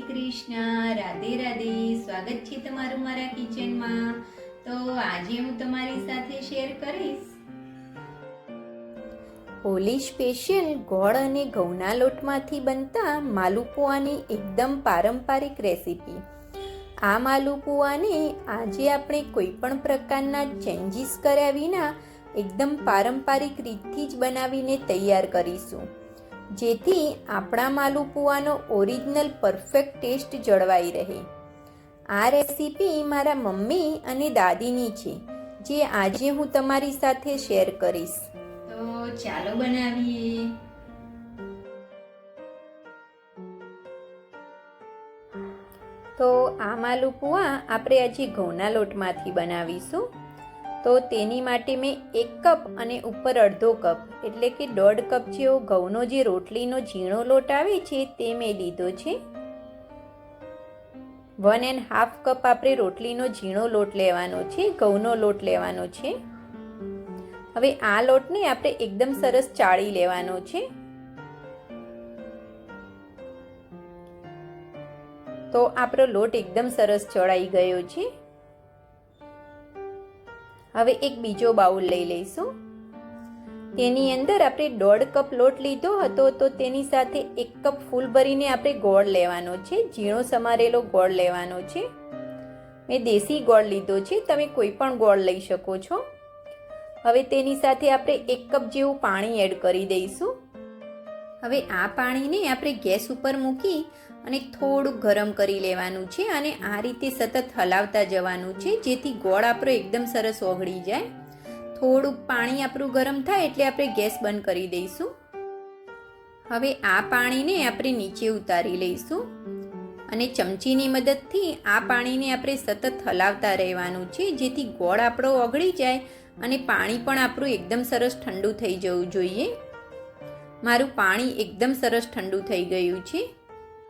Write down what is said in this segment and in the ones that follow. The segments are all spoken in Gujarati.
કૃષ્ણ રાધે રાધે સ્વાગત છે તમારું મારા કિચનમાં તો આજે હું તમારી સાથે શેર કરીશ. હોલી સ્પેશિયલ ગોળ અને ઘઉંના લોટમાંથી બનતા માલુપુઆની એકદમ પારંપરિક રેસીપી આ માલુપુઆને આજે આપણે કોઈ પણ પ્રકારના ચેન્જીસ કર્યા વિના એકદમ પારંપરિક રીતથી જ બનાવીને તૈયાર કરીશું. જેથી આપણા માલુપુઆનો ઓરિજિનલ પરફેક્ટ ટેસ્ટ જળવાઈ રહે. આ રેસીપી મારા મમ્મી અને દાદીની છે જે આજે હું તમારી સાથે શેર કરીશ. તો ચાલો બનાવીએ. તો આ માલુપુઆ આપણે આજે ઘઉંના લોટમાંથી બનાવીશું. તો તેની માટે મેં એક કપ અને ઉપર અડધો કપ, એટલે કે દોઢ કપ જેવો ઘઉંનો જે રોટલીનો ઝીણો લોટ આવે છે તે મેં લીધો છે. વન એન્ડ હાફ કપ આપણે રોટલીનો ઝીણો લોટ લેવાનો છે, ઘઉંનો લોટ લેવાનો છે. હવે આ લોટને આપણે એકદમ સરસ ચાળી લેવાનો છે. તો આપણો લોટ એકદમ સરસ ચડાઈ ગયો છે. હવે એક બીજો બાઉલ લઈ લઈશું. તેની અંદર આપણે દોઢ કપ લોટ લીધો હતો તો તેની સાથે એક કપ ફૂલ ભરીને આપણે ગોળ લેવાનો છે, ઝીણો સમારેલો ગોળ લેવાનો છે. મેં દેશી ગોળ લીધો છે, તમે કોઈ પણ ગોળ લઈ શકો છો. હવે તેની સાથે આપણે એક કપ જેવું પાણી એડ કરી દઈશું. હવે આ પાણીને આપણે ગેસ ઉપર મૂકી અને થોડુંક ગરમ કરી લેવાનું છે અને આ રીતે સતત હલાવતા જવાનું છે, જેથી ગોળ આપણો એકદમ સરસ ઓગળી જાય. થોડુંક પાણી આપણું ગરમ થાય એટલે આપણે ગેસ બંધ કરી દઈશું. હવે આ પાણીને આપણે નીચે ઉતારી લઈશું અને ચમચીની મદદથી આ પાણીને આપણે સતત હલાવતા રહેવાનું છે, જેથી ગોળ આપણો ઓગળી જાય અને પાણી પણ આપણું એકદમ સરસ ઠંડુ થઈ જવું જોઈએ. મારું પાણી એકદમ સરસ ઠંડુ થઈ ગયું છે.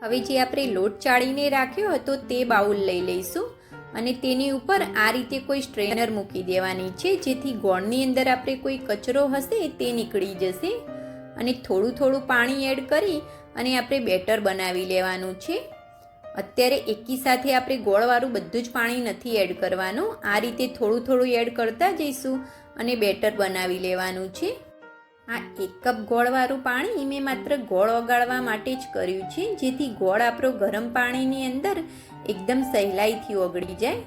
હવે જે આપણે લોટ ચાળીને રાખ્યો હતો તે બાઉલ લઈ લઈશું અને તેની ઉપર આ રીતે કોઈ સ્ટ્રેનર મૂકી દેવાની છે, જેથી ગોળની અંદર આપણે કોઈ કચરો હશે તે નીકળી જશે. અને થોડું થોડું પાણી એડ કરી અને આપણે બેટર બનાવી લેવાનું છે. અત્યારે એકી સાથે આપણે ગોળવાળું બધું જ પાણી નથી એડ કરવાનું. આ રીતે થોડું થોડું એડ કરતા જઈશું અને બેટર બનાવી લેવાનું છે. આ એક કપ ગોળવાળું પાણી મેં માત્ર ગોળ ઓગાળવા માટે જ કર્યું છે, જેથી ગોળ આપણો ગરમ પાણીની અંદર એકદમ સહેલાઈથી ઓગળી જાય.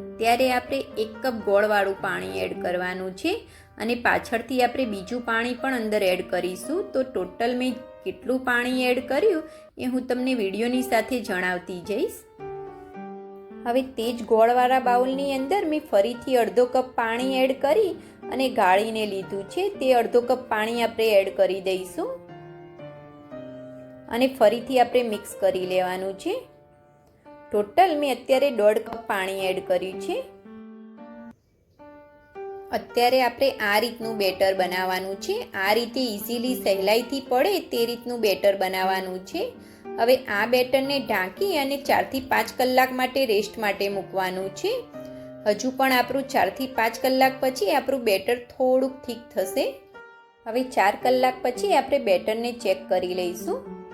અત્યારે આપણે એક કપ ગોળવાળું પાણી એડ કરવાનું છે અને પાછળથી આપણે બીજું પાણી પણ અંદર એડ કરીશું. તો ટોટલ મેં કેટલું પાણી એડ કર્યું એ હું તમને વિડીયોની સાથે જણાવતી જઈશ. હવે તે જ ગોળવાળા બાઉલની અંદર મેં ફરીથી અડધો કપ પાણી એડ કરી અને ગાળીને લીધું છે. તે અડધો કપ પાણી આપણે એડ કરી દઈશું. અને ફરીથી આપણે મિક્સ કરી લેવાનું છે. ટોટલ મેં અત્યારે દોઢ કપ પાણી એડ કર્યું છે. અત્યારે આપણે આ રીતનું બેટર બનાવવાનું છે. આ રીતે ઇઝીલી સહેલાઈથી પડે તે રીતનું બેટર બનાવવાનું છે. હવે આ બેટરને ઢાંકી અને ચારથી પાંચ કલાક માટે રેસ્ટ માટે મૂકવાનું છે. હજુ પણ આપણું ચારથી પાંચ કલાક પછી આપણું બેટર થોડુંક ઠીક થશે. હવે ચાર કલાક પછી આપણે બેટરને ચેક કરી લઈશું.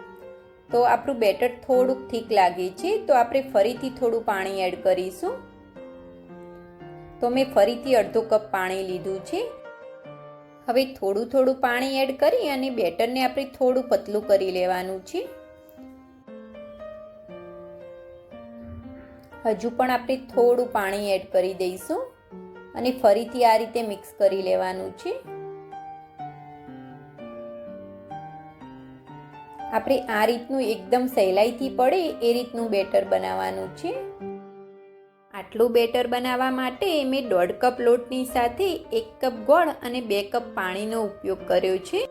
તો આપણું બેટર થોડુંક ઠીક લાગે છે, તો આપણે ફરીથી થોડું પાણી એડ કરીશું. તો મેં ફરીથી અડધો કપ પાણી લીધું છે. હવે થોડું થોડું પાણી એડ કરી અને બેટરને આપણે થોડું પતલું કરી લેવાનું છે. હજુ પણ આપણે થોડું પાણી એડ કરી દઈશું. અને ફરીથી આ રીતે મિક્સ કરી લેવાનું છે. આપણે આ રીતનું એકદમ સહેલાઈથી પડે એ રીતનું બેટર બનાવવાનું છે. આટલું બેટર બનાવવા માટે મેં દોઢ કપ લોટની સાથે એક કપ ગોળ અને બે કપ પાણીનો ઉપયોગ કર્યો છે.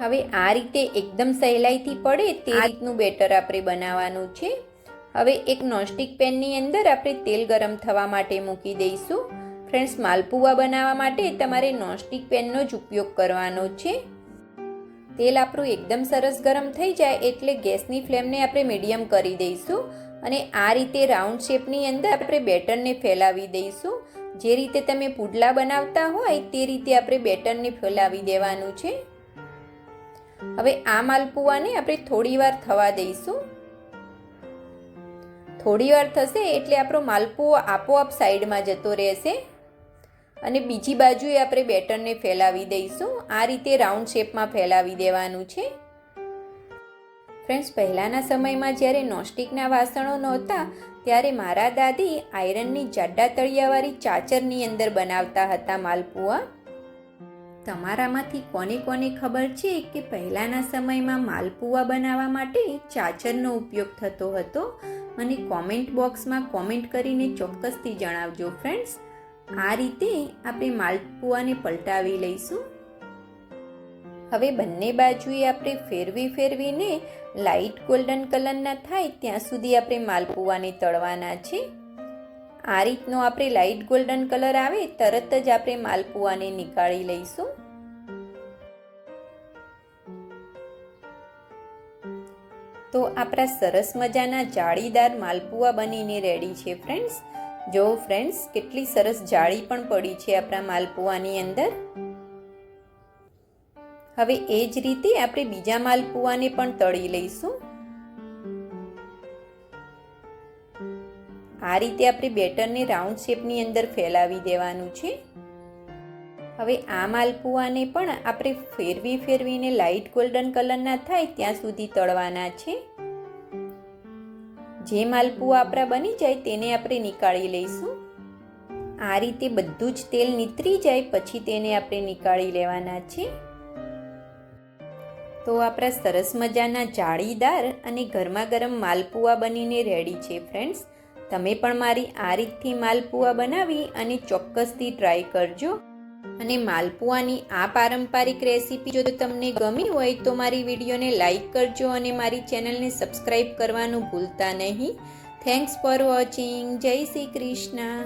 હવે આ રીતે એકદમ સહેલાઈથી પડે તે રીતનું બેટર આપણે બનાવવાનું છે. હવે એક નોનસ્ટિક પેનની અંદર આપણે તેલ ગરમ થવા માટે મૂકી દઈશું. ફ્રેન્ડ્સ, માલપુવા બનાવવા માટે તમારે નોનસ્ટિક પેનનો જ ઉપયોગ કરવાનો છે. તેલ આપણું એકદમ સરસ ગરમ થઈ જાય એટલે ગેસની ફ્લેમને આપણે મીડિયમ કરી દઈશું અને આ રીતે રાઉન્ડ શેપની અંદર આપણે બેટરને ફેલાવી દઈશું. જે રીતે તમે પુડલા બનાવતા હોય તે રીતે આપણે બેટરને ફેલાવી દેવાનું છે. હવે આ માલપુવાને આપણે થોડી વાર થવા દઈશું. થોડી વાર થશે એટલે આપણો માલપુઓ આપોઆપ સાઈડમાં જતો રહેશે. અને બીજી બાજુએ આપણે બેટરને ફેલાવી દઈશું. આ રીતે રાઉન્ડ શેપમાં ફેલાવી દેવાનું છે. ફ્રેન્ડ્સ, પહેલાંના સમયમાં જ્યારે નોસ્ટિકના વાસણો નહોતા, ત્યારે મારા દાદી આયરનની જાડા તળિયાવાળી ચાચરની અંદર બનાવતા હતા માલપુઆ. તમારામાંથી કોને કોને ખબર છે કે પહેલાંના સમયમાં માલપુઆ બનાવવા માટે ચાચરનો ઉપયોગ થતો હતો? મને કોમેન્ટ બોક્સમાં કોમેન્ટ કરીને ચોક્કસથી જણાવજો ફ્રેન્ડ્સ. આ રીતે આપણે માલપુઆને પલટાવી લઈશું. હવે બંને બાજુએ આપણે ફેરવી ફેરવીને લાઇટ ગોલ્ડન કલરના થાય ત્યાં સુધી આપણે માલપુઆને તળવાના છે. આ રીતનો આપણે લાઇટ ગોલ્ડન કલર આવે તરત જ આપણે માલપુઆને નીકાળી લઈશું. તો આપણા સરસ મજાના જાળીદાર માલપુઆ બનીને રેડી છે ફ્રેન્ડ્સ જો ફ્રેન્ડ્સ કેટલી સરસ જાળી પણ પડી છે આપણા માલપુઆની અંદર. હવે એ જ રીતે આપણે બીજા માલપુઆને પણ તળી લઈશું. આ રીતે આપણે બેટરને રાઉન્ડ શેપની અંદર ફેલાવી દેવાનું છે. હવે આ માલપુઆને પણ આપણે ફેરવી ફેરવીને લાઇટ ગોલ્ડન કલરના થાય ત્યાં સુધી તળવાના છે. જે માલપુઆ આપણા બની જાય તેને આપણે નીકાળી લઈશું. આ રીતે બધું જ તેલ નીતરી જાય પછી તેને આપણે નીકાળી લેવાના છે. તો આપણા સરસ મજાના જાળીદાર અને ગરમા ગરમ માલપુઆ બનીને રેડી છે ફ્રેન્ડ્સ. તમે પણ મારી આ રીતથી માલપુઆ બનાવી અને ચોક્કસથી ટ્રાય કરજો. અને માલપુઆની આ પારંપરિક રેસીપી જો તમને ગમી હોય તો મારી વિડીયોને લાઈક કરજો અને મારી ચેનલને સબસ્ક્રાઈબ કરવાનું ભૂલતા નહીં. થેન્ક્સ ફોર વોચિંગ જય શ્રી કૃષ્ણ.